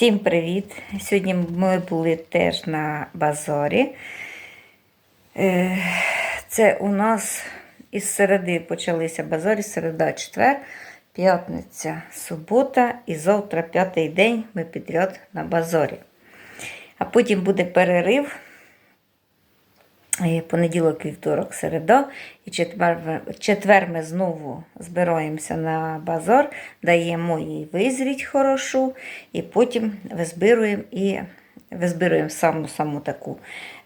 Всім привіт! Сьогодні ми були теж на базарі. Е, Це у нас із середи почалися базарі, середа, четвер, п'ятниця, субота і завтра п'ятий день ми підряд на базарі. А потім буде перерив. Е, Понеділок, вівторок, середа. І четвер, четвер ми знову збираємося на базар, даємо їй визріть хорошу, і потім визбируємо саму саму таку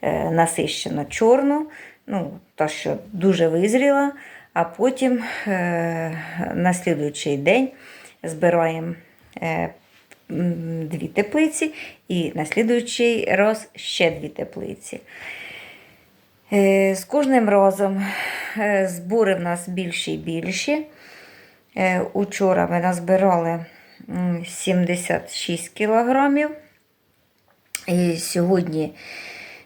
е, насищену чорну, ну, та, що дуже визріла, а потім е, на слідуючий день збираємо. Е, Дві теплиці, і на слідуючий раз ще дві теплиці. Е, З кожним разом е, збори в нас більші і більші. Е, Учора ми назбирали 76 кілограмів. І сьогодні,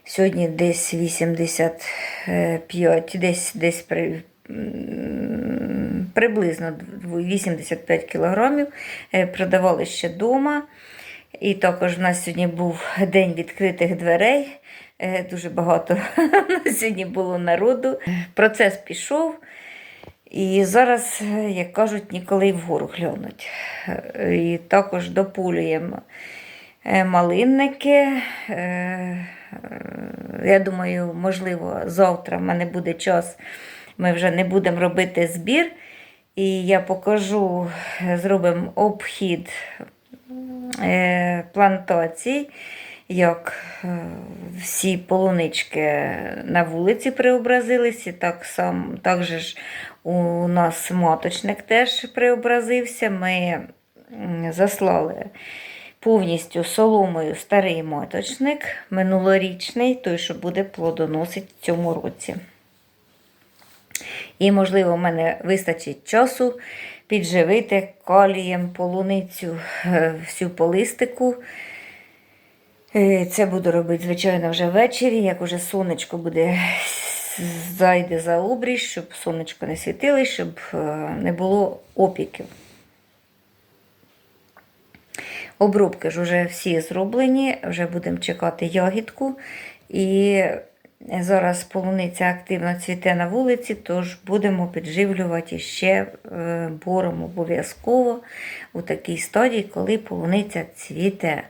сьогодні десь 85, десь, десь при, приблизно 85 кілограмів. Продавали ще вдома. І також в нас сьогодні був день відкритих дверей. Е, Дуже багато сьогодні було народу. Процес пішов. І зараз, як кажуть, ніколи вгору глянуть. Е, І також допулюємо е, малинники. Я думаю, можливо, завтра в мене буде час, ми вже не будемо робити збір. І я покажу, зробимо обхід плантацій, як е, всі полунички на вулиці преобразилися, так само так же ж у нас маточник теж преобразився. Ми заслали повністю соломою старий маточник, минулорічний, той, що буде плодоносити в цьому році. І, можливо, в мене вистачить часу підживити калієм полуницю е, всю полистику. Е, Це буду робити, звичайно, вже ввечері, як уже сонечко буде зайде за обріж, щоб сонечко не світило, щоб е, не було опіків. Обробки ж вже всі зроблені, вже будемо чекати ягідку. І зараз полуниця активно цвіте на вулиці, тож будемо підживлювати ще е, бором обов'язково у такій стадії, коли полуниця цвіте.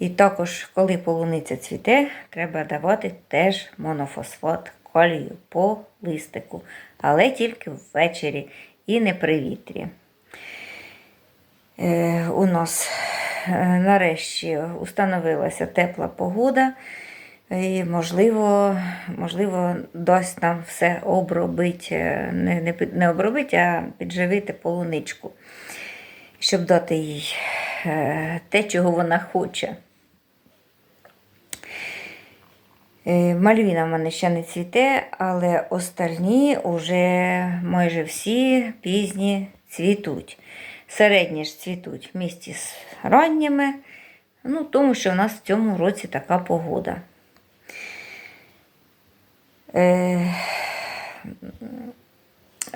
І також, коли полуниця цвіте, треба давати теж монофосфат калію по листику, але тільки ввечері і не при вітрі. Е, у нас е, нарешті установилася тепла погода. І, можливо, можливо, дасть нам все обробити, е, не, не, не обробити, а підживити полуничку, щоб дати їй е, те, чого вона хоче. Е, Мальвіна в мене ще не цвіте, але остальні вже майже всі пізні цвітуть. Середні ж цвітуть в місті з ранніми, ну, тому що в нас в цьому році така погода. Е,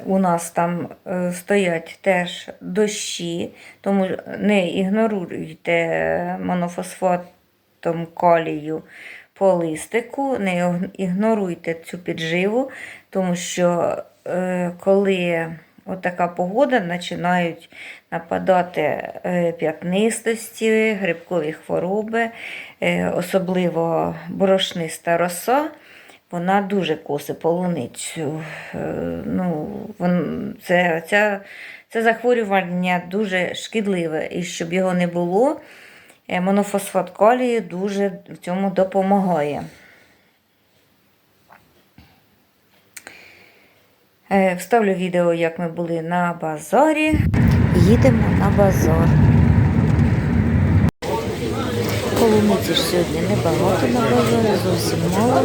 у нас там е, стоять теж дощі, тому не ігноруйте монофосфатом калію по листику, не ігноруйте цю підживу, тому що е, коли отака погода, починають нападати е, п'ятнистості, грибкові хвороби, е, особливо борошниста роса. Вона дуже косить полуницю. Ну, це, це, це захворювання дуже шкідливе. І щоб його не було, монофосфат калію дуже в цьому допомагає. Е, Вставлю відео, як ми були на базарі. Їдемо на базар. Полуниці ж сьогодні небагато на базарі, зовсім мало.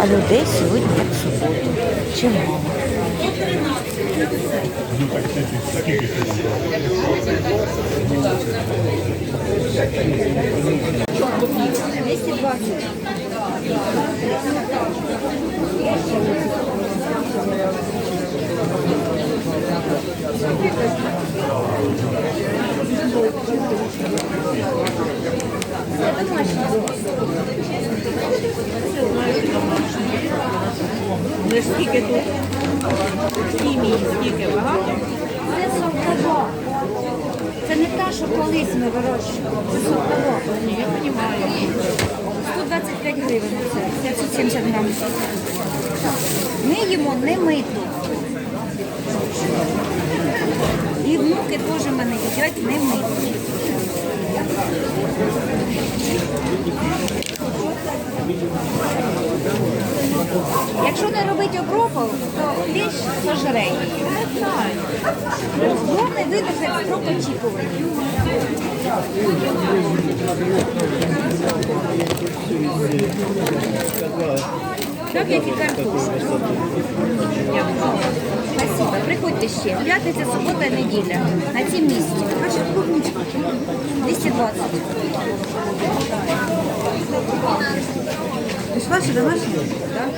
А людей сьогодні в суботу. Чимало. 220. Хімії, скільки багато. Це сортова. Це не та, що колись ми вирощували. Це сортова. Я розумію. 125 гривень це, 570 грамів. Ми їмо не миту. І внуки теж в мене їдять не миту. Якщо не робити окропу, то ліж сожре її. Головне видержати строк очікування. Так, як і картошка. Спасибо. Приходьте ще. П'ятниця, субота, неділя. На цім місці. 220. Ваші домашні? Так?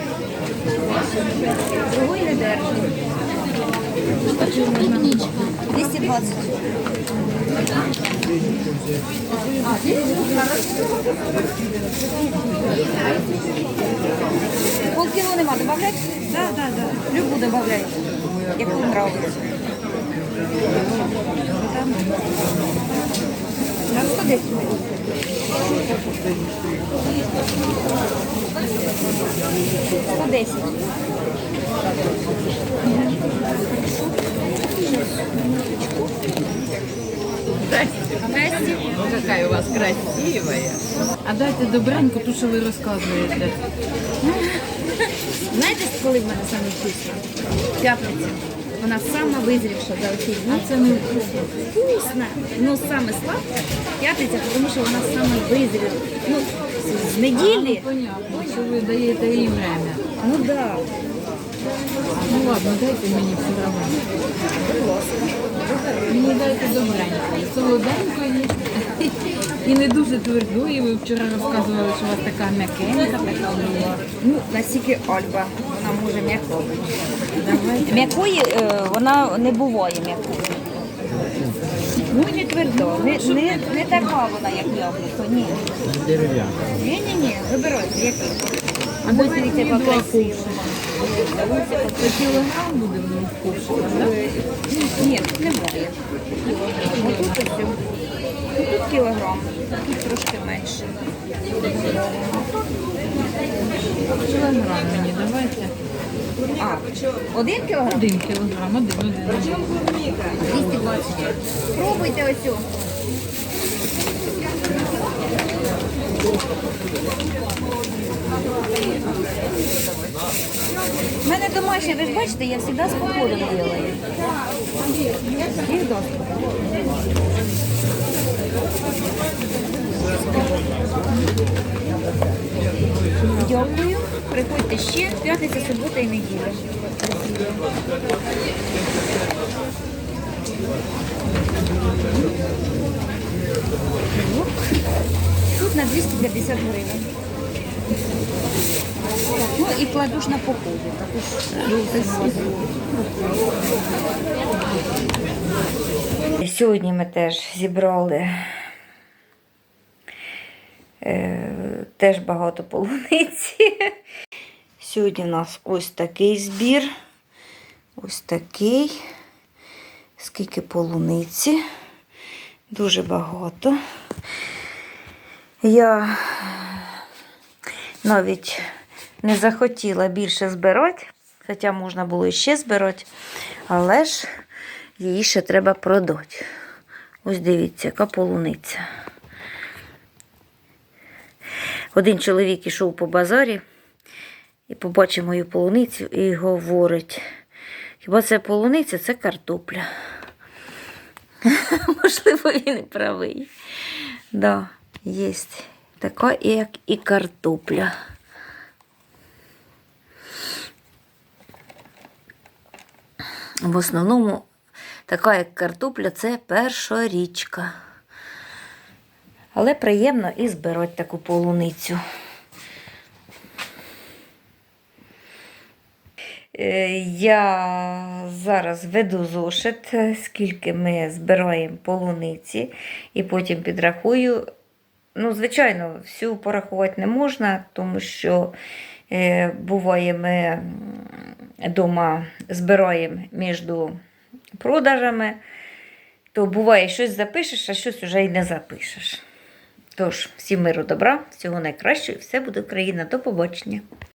Другої не держить. 220. Полкіло нема, добавлять? Так, так, так. Любу добавляйте, як вам нравится. Там. На 110 Сто десять. Здрасте. Какая у вас красивая. А дайте добренько ту, що ви розказуєте. Коли в мене саме вкусно? П'ятниця. Вона сама визрівша за оці дні. А це не вкусно. Ну но саме сладка п'ятниця, тому що вона саме визрівша. Ну, з- неділі. неділі. Ну, понятно, що ви даєте їм время. Ну так. Да. Ну ладно, дайте мені все равно. Мені дайте добренько. Солоденької. І не дуже твердої. Ви вчора розказували, що у вас така м'якенька така була. Ну, настільки Альба, вона може м'яко. М'якої е, вона не буває м'якою. Ну і не твердо, не, не, не така вона, як яблуко, ні. Ні, ні, ні, вибирайте, який. А дайте дивіться, мені яка два кілограм буде в так? Ні. Ну, Тут кілограм, трошки менше. Кілограм мені давайте. А, один кілограм? Один кілограм, один, один. один. 220. Пробуйте ось. У мене домашнє, ви ж бачите, я завжди з походом делаю. Всегда. Дякую. Приходьте ще. П'ятниця, субота і неділя. Тут на 250 гривень. Ну і кладу ж на походу. Сьогодні ми теж зібрали е, теж багато полуниці. Сьогодні у нас ось такий збір. Ось такий. Скільки полуниці. Дуже багато. Я навіть не захотіла більше збирати, хоча можна було і ще збирати, але ж її ще треба продати. Ось дивіться, яка полуниця. Один чоловік ішов по базарі і побачив мою полуницю і говорить: хіба це полуниця, це картопля. Можливо, він і правий. Да, є така, як і картопля. В основному така, як картопля, це першорічка. Але приємно і збирати таку полуницю. Е, Я зараз веду зошит, скільки ми збираємо полуниці, і потім підрахую, Ну, звичайно, всю порахувати не можна, тому що е, буває, ми вдома збираємо між продажами, то буває, щось запишеш, а щось вже й не запишеш. Тож, всім миру добра, всього найкращого, і все буде Україна. До побачення.